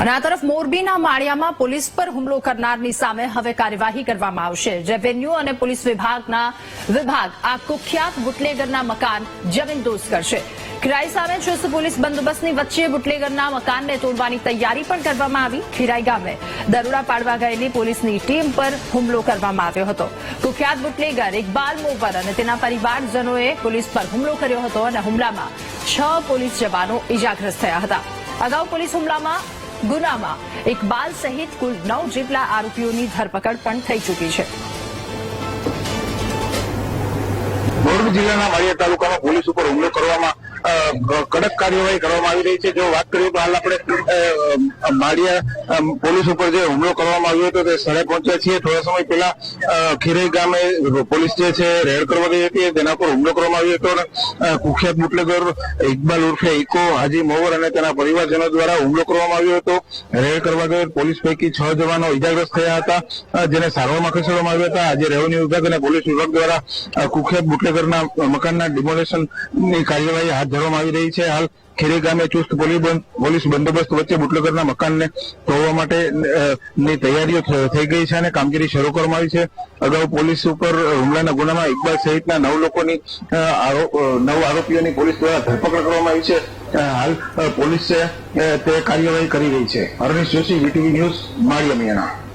અને આ તરફ મોરબીના માળિયામાં પોલીસ પર હુમલો કરનારની સામે હવે કાર્યવાહી કરવામાં આવશે. રેવન્યુ અને પોલીસ વિભાગના વિભાગ આ કુખ્યાત બુટલેગરના મકાન જમીનદોસ્ત કરશે. ખીરાઈ સામે ચુસ્ત પોલીસ બંદોબસ્તની વચ્ચે બુટલેગરના મકાનને તોડવાની તૈયારી પણ કરવામાં આવી. ખીરાઈ ગામે દરોડા પાડવા ગયેલી પોલીસની ટીમ પર હુમલો કરવામાં આવ્યો હતો. કુખ્યાત બુટલેગર ઇકબાલ મોવર અને તેના પરિવારજનોએ પોલીસ પર હુમલો કર્યો હતો અને હુમલામાં છ પોલીસ જવાનો ઇજાગ્રસ્ત થયા હતા. અગાઉ પોલીસ હુમલામાં ગુનામાં. ઇકબાલ સહિત કુલ નવ જેટલા આરોપીઓની ધરપકડ પણ થઈ ચૂકી છે. મોરબી જિલ્લાના માળિયા તાલુકામાં પોલીસ ઉપર હુમલો કરવામાં કડક કાર્યવાહી કરવામાં આવી રહી છે. જો વાત કરીએ તો હાલ આપણે માળિયા પોલીસ ઉપર જે હુમલો કરવામાં આવ્યો હતો તે સ્થળે પહોંચ્યા છીએ. થોડા સમય પહેલા ખીરઈ ગામે પોલીસ જે છે રેડ કરવા ગઈ હતી. તેના પર હુમલો કરવામાં આવ્યો હતો અને, કુખ્યાત બુટલેગર ઇકબાલ ઉર્ફે ઇકો હાજી મોવર અને તેના પરિવારજનો દ્વારા હુમલો કરવામાં આવ્યો હતો. રેડ કરવા ગયેલ પોલીસ પૈકી છ જવાનો ઇજાગ્રસ્ત થયા હતા જેને સારવારમાં ખસેડવામાં આવ્યા હતા. આજે રેવન્યુ વિભાગ અને પોલીસ વિભાગ દ્વારા કુખ્યાત બુટલેગરના મકાનના ડિમોલેશનની કાર્યવાહી હાથ ધરવામાં આવી રહી છે. હાલ ખેરી ગામે ચુસ્ત પોલીસ બંદોબસ્ત વચ્ચે બુટલેગરના મકાનને તોડવા માટે ની તૈયારીઓ થઈ ગઈ છે અને કામગીરી શરૂ કરવામાં આવી છે. અગાઉ પોલીસ ઉપર હુમલાના ગુનામાં ઇકબાલ સહિતના નવ લોકોની નવ આરોપીઓની પોલીસ દ્વારા ધરપકડ કરવામાં આવી છે. હાલ પોલીસ તે કાર્યવાહી કરી રહી છે. Harnish Joshi VTV news, Maliya Miyana